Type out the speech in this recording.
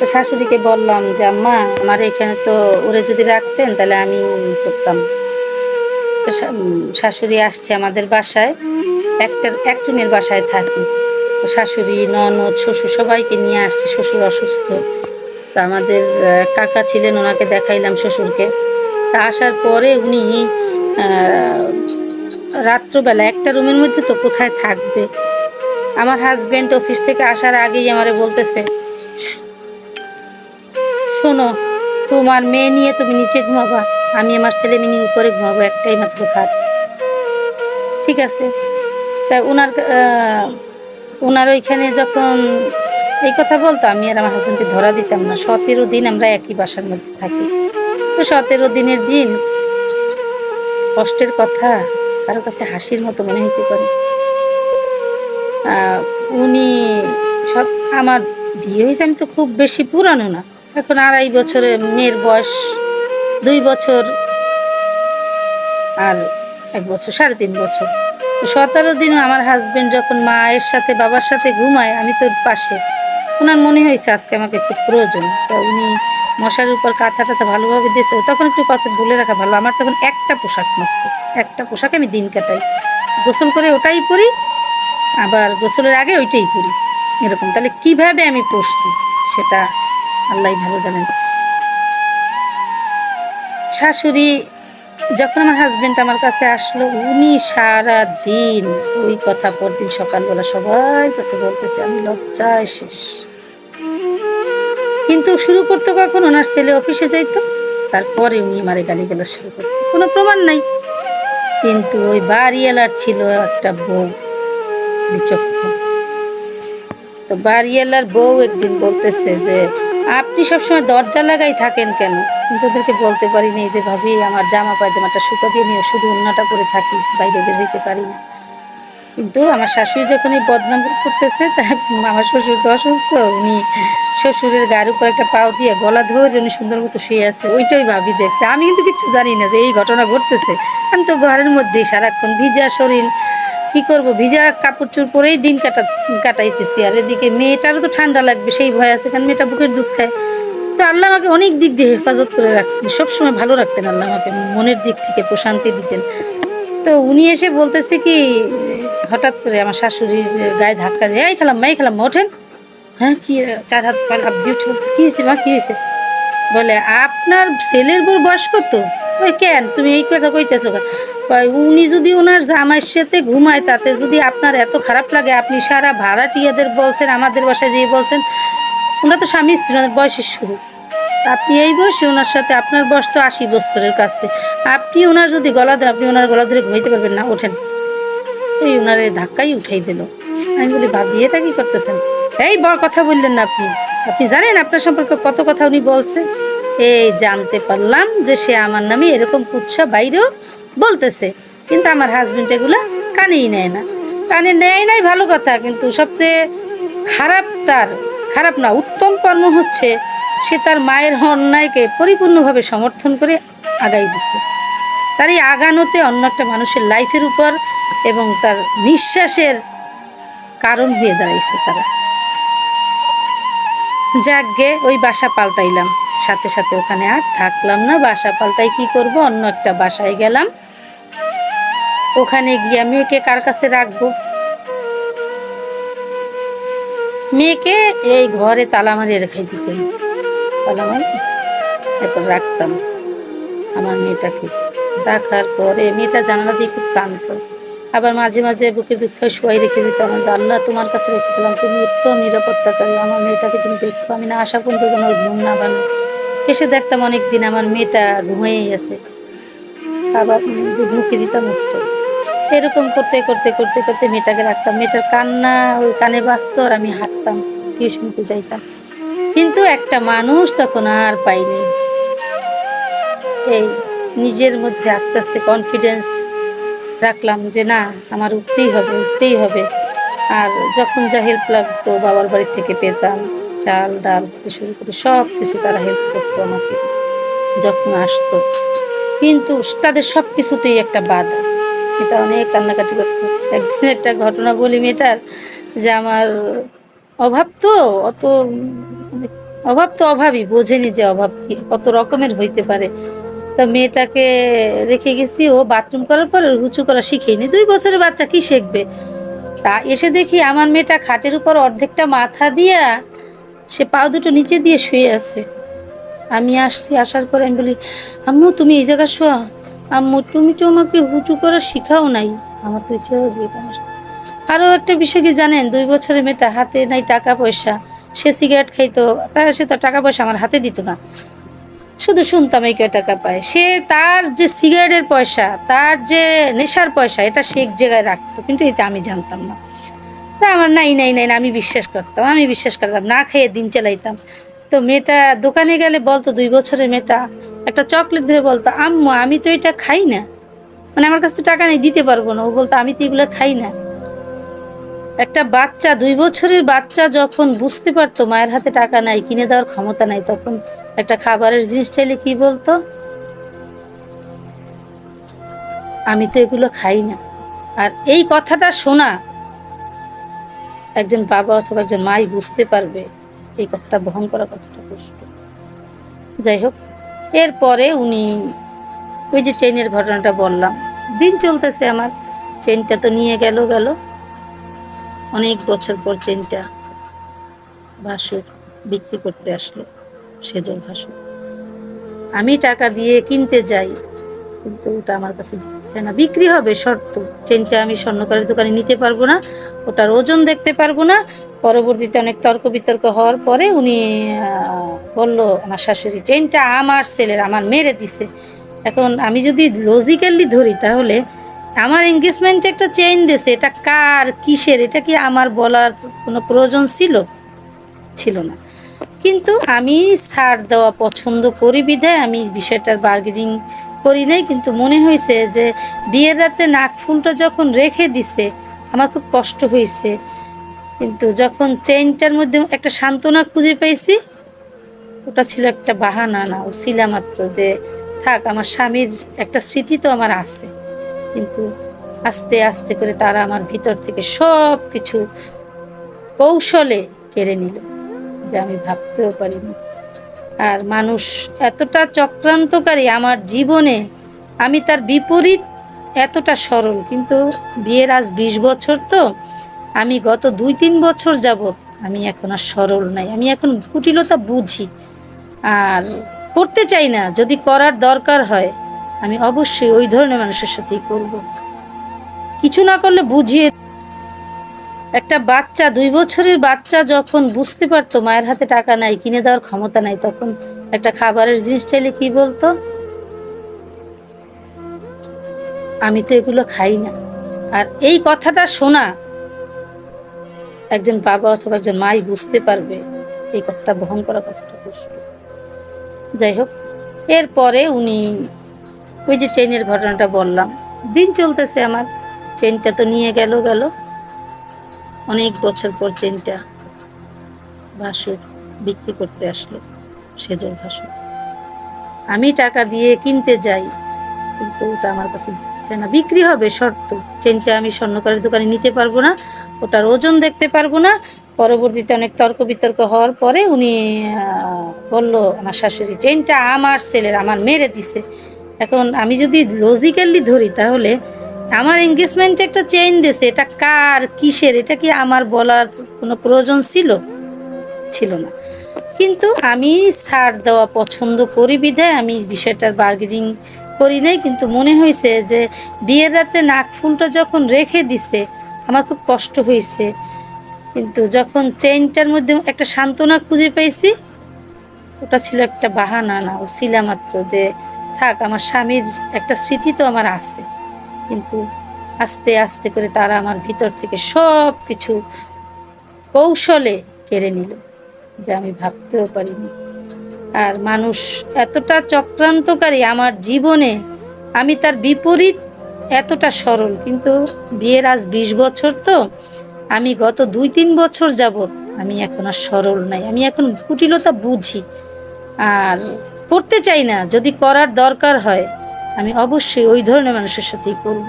তো শাশুড়িকে বললাম যে, আম্মা, আমার এখানে তো ওরে যদি রাখতেন, তাহলে আমি করতাম। শাশুড়ি আসছে আমাদের বাসায়। একটা এক রুমের বাসায় থাকি। শাশুড়ি, ননদ, শ্বশুর সবাইকে নিয়ে আসছে। শ্বশুর অসুস্থ। তো আমাদের কাকা ছিলেন, ওনাকে দেখাইলাম শ্বশুরকে। তা আসার পরে উনি রাত্রবেলা একটা রুমের মধ্যে তো কোথায় থাকবে? আমার হাজব্যান্ড অফিস থেকে আসার আগেই আমারে বলতেছে শোনো, তোমার মেয়ে নিয়ে তুমি নিচে ঘুমাবা, আমি আমার ছেলে মেয়ে নিয়ে উপরে ঘুমাবো, একটাই মাত্র খাট। ঠিক আছে? তা ওনার ওনার ওইখানে যখন এই কথা বলতো, আমি আর আমার হাজবেন্ডকে ধরা দিতাম না। সতেরো দিন আমরা একই বাসার মধ্যে থাকি। তো সতেরো দিনের দিন কষ্টের কথা, কারও কাছে হাসির মতো মনে হইতে পারে। উনি সব, আমার বিয়ে হয়েছে, আমি তো খুব বেশি পুরানো না। এখন আড়াই বছরে মেয়ের বয়স দুই বছর আর এক বছর, সাড়ে তিন বছর। তো সতেরো দিনও আমার হাজবেন্ড যখন মায়ের সাথে, বাবার সাথে ঘুমায়, আমি তোর পাশে। ওনার মনে হয়েছে আজকে আমাকে খুব প্রয়োজন। তো উনি মশারির উপর কাঁথা টাথা ভালোভাবে দিয়েছে। তখন একটু কথা বলে রাখা ভালো। আমার তখন একটা পোশাক মাত্র। একটা পোশাক আমি দিন কাটাই। গোসল করে ওটাই পরি, আবার গোসলের আগে ওইটাই পরি। এরকম। তাহলে কীভাবে আমি পড়ছি সেটা আল্লাহ ভালো জানেন। শাশুড়ি যখন আমার হাজবেন্ড আমার কাছে আসলো, উনি সারা দিন ওই কথা পরদিন সকালবেলা সবার কাছে বলতেছে, আমি লজ্জায় শেষ। কিন্তু শুরু করতো কখন? ওনার ছেলে অফিসে যাইতো, তারপরে উনি আমারে গালি গালা শুরু করতো। কোনো প্রমাণ নাই। কিন্তু ওই বাড়িওয়ালার ছিল একটা বউ, বিচক্ষণ। তো বাড়িওয়ালার বউ একদিন বলতেছে যে, আপনি সবসময় দরজা লাগাই থাকেন কেন? কিন্তু ওদেরকে বলতে পারিনি যে, ভাবি, আমার জামা পায়জামাটা শুকা দিয়ে নিয়ে শুধু অন্যটা করে থাকি, বাইরে বের হইতে পারি না। কিন্তু আমার শাশুড়ি যখন এই বদনাম করতেছে, তা আমার শ্বশুর তো অসুস্থ, উনি শ্বশুরের গায়ের উপর একটা পাও দিয়ে গলা ধরে উনি সুন্দর মতো শুয়ে আছে। ওইটাই ভাবি দেখছে। আমি কিন্তু কিচ্ছু জানি না যে এই ঘটনা ঘটতেছে। আমি তো ঘরের মধ্যেই সারাক্ষণ ভিজা শরীর। কি করব? ভিজা কাপড় চোর পরেই দিন কাটা কাটাইতেছি। আর এদিকে মেয়েটারও তো ঠান্ডা লাগবে, সেই ভয় আছে, কারণ মেয়েটা বুকের দুধ খায়। তো আল্লাহ আমাকে অনেক দিক দিয়ে হেফাজত করে রাখছেন। সবসময় ভালো রাখতেন আল্লাহ আমাকে, মনের দিক থেকে প্রশান্তি দিতেন। তো উনি এসে বলতেছে কি, হঠাৎ করে আমার শাশুড়ির গায়ে ধাক্কা দিয়ে, এই খেলাম মাই খেলাম ওঠেন। হ্যাঁ কি, চার হাত পাল হাত দিয়ে উঠে বলতেছে কি হয়েছে মা, কি হয়েছে? বলে, আপনার ছেলের বউর বয়স কত ওই কেন? তুমি এই কথা কইতেছো? কয়, উনি যদি ওনার জামাইয়ের সাথে ঘুমায়, তাতে যদি আপনার এত খারাপ লাগে, আপনি সারা ভাড়াটিয়াদের বলছেন, আমাদের বাসায় যেয়ে বলছেন, ওনারা তো স্বামী স্ত্রী ওনাদের বয়সের শুরু। আপনি এই বয়সে ওনার সাথে, আপনার বয়স তো আশি বছরের কাছে। আপনি ওনার যদি গলা দেন আপনি ওনার গলা ধরে ঘুমাইতে পারবেন না, ওঠেন। এই ওনারে ধাক্কাই উঠাই দিল। আমি বলি ভাবি এটা কি করতেছেন? এই বড় কথা বললেন না আপনি। আপনি জানেন আপনার সম্পর্কে কত কথা উনি বলছেন এই জানতে পারলাম যে সে আমার নামে এরকম কুচ্ছা বাইরেও বলতেছে, কিন্তু আমার হাজবেন্ড এগুলা কানেই নেয় না। কানে নেয় নাই ভালো কথা, কিন্তু সবচেয়ে খারাপ তার, খারাপ না, উত্তম কর্ম হচ্ছে সে তার মায়ের অন্যায়কে পরিপূর্ণভাবে সমর্থন করে আগাই দিছে। তার এই আগানোতে অন্য একটা মানুষের লাইফের উপর এবং তার নিঃশ্বাসের কারণ হয়ে দাঁড়াইছে তারা। যাকগে ওই বাসা পাল্টাইলাম। সাথে সাথে ওখানে আর থাকলাম না। বাসা পাল্টাই কি করব? অন্য একটা বাসায় গেলাম। ওখানে গিয়া মেয়েকে কার কাছে রাখব? মেয়েকে এই ঘরে তালা মারিয়ে রেখে দিতেন তালা মারি এরপর রাখতাম আমার মেয়েটাকে। রাখার পরে মেয়েটা জানালা দিয়ে খুব কান্ত আবার মাঝে মাঝে বুকের দুধ খাই শুয়াই রেখে দিতাম যে আল্লাহ তোমার কাছে রেখে দিলাম তুমি উত্তম নিরাপত্তাকারী আমার মেয়েটাকে তুমি দেখো, আমি না আসা পর্যন্ত যেন ওর ঘুম না ভাঙে। এসে দেখতাম অনেক দিন আমার মেয়েটা ঘুমিয়েই আছে। খাবার মুখে দিতাম উঠতো। এরকম করতে করতে করতে করতে মেয়েটাকে রাখতাম। মেয়েটার কান্না, ওই কানে বাজতো আর আমি হাঁটতাম টিউশনিতে যাইতাম। কিন্তু একটা মানুষ তখন আর পাইনি। এই নিজের মধ্যে আস্তে আস্তে কনফিডেন্স রাখলাম যে না, আমার উঠতেই হবে উঠতেই হবে। আর যখন যা হেল্প লাগতো বাবার বাড়ি থেকে পেতাম। চাল, ডাল শুরু করে সব কিছু তারা হেল্প করতো আমাকে যখন আসতো। কিন্তু তাদের সব কিছুতেই একটা বাধা। এটা অনেক কান্নাকাটি করতো। একদিন একটা ঘটনা বলি মেয়েটার যে আমার অভাব তো অত মানে অভাব তো অভাবই, বোঝেনি যে অভাব কি, কত রকমের হইতে পারে। তো মেয়েটাকে রেখে গেছি, ও বাথরুম করার পর উঁচু করা শিখেইনি। দুই বছরের বাচ্চা কি শিখবে? তা এসে দেখি আমার মেয়েটা খাটের উপর অর্ধেকটা মাথা দিয়া সে পা দুটো নিচে দিয়ে শুয়ে আছে। আমি আসছি, আসার পরে আমি বলি, আম্মু, তুমি এই জায়গা শোয়া। আম্মু, তুমি তো আমাকে হুঁচু করা শিখাও নাই। আমার তো ইচ্ছে বিয়ে আরও একটা বিষয় কি জানেন, দুই বছরের মেয়েটা হাতে নাই টাকা পয়সা। সে সিগারেট খাইতো, তারা সে তো টাকা পয়সা আমার হাতে দিত না। শুধু শুনতাম এই কয় টাকা পায়। সে তার যে সিগারেটের পয়সা, তার যে নেশার পয়সা, এটা সে এক জায়গায় রাখতো। কিন্তু এটা আমি জানতাম না। তা আমার নাই নাই নাই না, আমি বিশ্বাস করতাম আমি বিশ্বাস করতাম না খেয়ে দিন চালাইতাম। তো মেয়েটা দোকানে গেলে বলতো দুই বছরের মেয়েটা একটা চকলেট ধরে বলতো আম্মু আমি তো এটা খাই না। মানে আমার কাছে তো টাকা নেই দিতে পারব না ও বলতো আমি তো এগুলো খাই না। একটা বাচ্চা দুই বছরের বাচ্চা যখন বুঝতে পারতো মায়ের হাতে টাকা নাই কিনে দেওয়ার ক্ষমতা নাই তখন একটা খাবারের জিনিস চাইলে কি বলতো? আমি তো এগুলো খাই না। আর এই কথাটা শোনা একজন বাবা অথবা একজন মাই বুঝতে পারবে এই কথাটা, বহন করা কতটা কষ্ট। যাই হোক, এরপরে উনি ওই যে ট্রেনের ঘটনাটা বললাম। দিন চলতেছে আমার চেনটা তো নিয়ে গেল গেল। অনেক বছর পর চেনটা ভাসুর বিক্রি করতে আসলো, সেজল ভাসুর। আমি টাকা দিয়ে কিনতে যাই, কিন্তু ওটা আমার কাছে হয় না বিক্রি হবে শর্ত। চেনটা আমি স্বর্ণকারের দোকানে নিতে পারব না, ওটার ওজন দেখতে পারব না। পরবর্তীতে অনেক তর্ক বিতর্ক হওয়ার পরে উনি বলল, আমার শাশুড়ি চেনটা আমার ছেলের, আমার মেরে দিছে। এখন আমি যদি লজিক্যালি ধরি তাহলে আমার এঙ্গেজমেন্টে একটা চেইন দিয়েছে এটা কার, কিসের, এটা কি আমার বলার কোনো প্রয়োজন ছিল? ছিল না। কিন্তু আমি ছাড় দেওয়া পছন্দ করি বিধায় আমি বিষয়টার বার্গেনিং করি নাই, কিন্তু মনে হয়েছে যে বিয়ের রাতে নাক ফুলটা যখন রেখে দিছে, আমার খুব কষ্ট হয়েছে। কিন্তু যখন চেইনটার মধ্যে একটা সান্ত্বনা খুঁজে পেয়েছি, ওটা ছিল একটা বাহানা না, ও ছিল মাত্র যে, থাক, আমার স্বামীর একটা স্মৃতি তো আমার আছে। কিন্তু আস্তে আস্তে করে তারা আমার ভিতর থেকে সব কিছু কৌশলে কেড়ে নিল, যে আমি ভাবতেও পারিনি। আর মানুষ এতটা চক্রান্তকারী আমার জীবনে, আমি তার বিপরীত এতটা সরল। কিন্তু বিয়ের আজ বিশ বছর তো, আমি গত দুই তিন বছর যাবত আমি এখন আর সরল নাই। আমি এখন কুটিলতা বুঝি। আর করতে চাই না, যদি করার দরকার হয়, আমি অবশ্যই ওই ধরনের মানুষের সাথেই করব। কিছু না করলে বুঝিয়ে একটা বাচ্চা, দুই বছরের বাচ্চা যখন বুঝতে পারতো মায়ের হাতে টাকা নাই, কিনে দেওয়ার ক্ষমতা নাই, তখন একটা খাবারের জিনিস চাইলে কি বলতো? আমি তো এগুলো খাই না। আর এই কথাটা শোনা একজন বাবা অথবা একজন মাই বুঝতে পারবে এই কথাটা বহন করা কতটা কষ্ট। যাই হোক, এরপরে উনি ওই যে ট্রেনের ঘটনাটা বললাম। দিন চলতেছে আমার চেনটা তো নিয়ে গেল গেল। অনেক বছর পর চেনটা ভাসুর বিক্রি করতে আসলো, সেজল ভাসুর। আমি টাকা দিয়ে কিনতে যাই, কিন্তু ওটা আমার কাছে হয় না। বিক্রি হবে, শর্ত। চেনটা আমি স্বর্ণকারের দোকানে নিতে পারব না, ওটার ওজন দেখতে পারব না। পরবর্তীতে অনেক তর্ক বিতর্ক হওয়ার পরে উনি বলল, আমার শাশুড়ি, চেনটা আমার ছেলের, আমার মেরে দিছে। এখন আমি যদি লজিক্যালি ধরি তাহলে আমার এঙ্গেজমেন্টে একটা চেইন দিয়েছে এটা কার, কিসের, এটা কি আমার বলার কোনো প্রয়োজন ছিল? ছিল না। কিন্তু আমি ছাড় দেওয়া পছন্দ করি বিধায় আমি বিষয়টার বার্গেনিং করি নাই, কিন্তু মনে হয়েছে যে বিয়ের রাত্রে নাক ফুলটা যখন রেখে দিছে, আমার খুব কষ্ট হয়েছে। কিন্তু যখন চেইনটার মধ্যে একটা সান্ত্বনা খুঁজে পেয়েছি, ওটা ছিল একটা বাহানা না, ও ছিল মাত্র যে, থাক, আমার স্বামীর একটা স্মৃতি তো আমার আছে। কিন্তু আস্তে আস্তে করে তারা আমার ভিতর থেকে সব কিছু কৌশলে কেড়ে নিল যে আমি ভাবতেও পারিনি। আর মানুষ এতটা চক্রান্তকারী আমার জীবনে, আমি তার বিপরীত এতটা সরল। কিন্তু বিয়ের আজ বিশ বছর তো, আমি গত দুই তিন বছর যাবত আমি এখন আর সরল নাই। আমি এখন কুটিলতা বুঝি। আর করতে চাই না, যদি করার দরকার হয় আমি অবশ্যই ওই ধরনের মানুষের সাথেই করব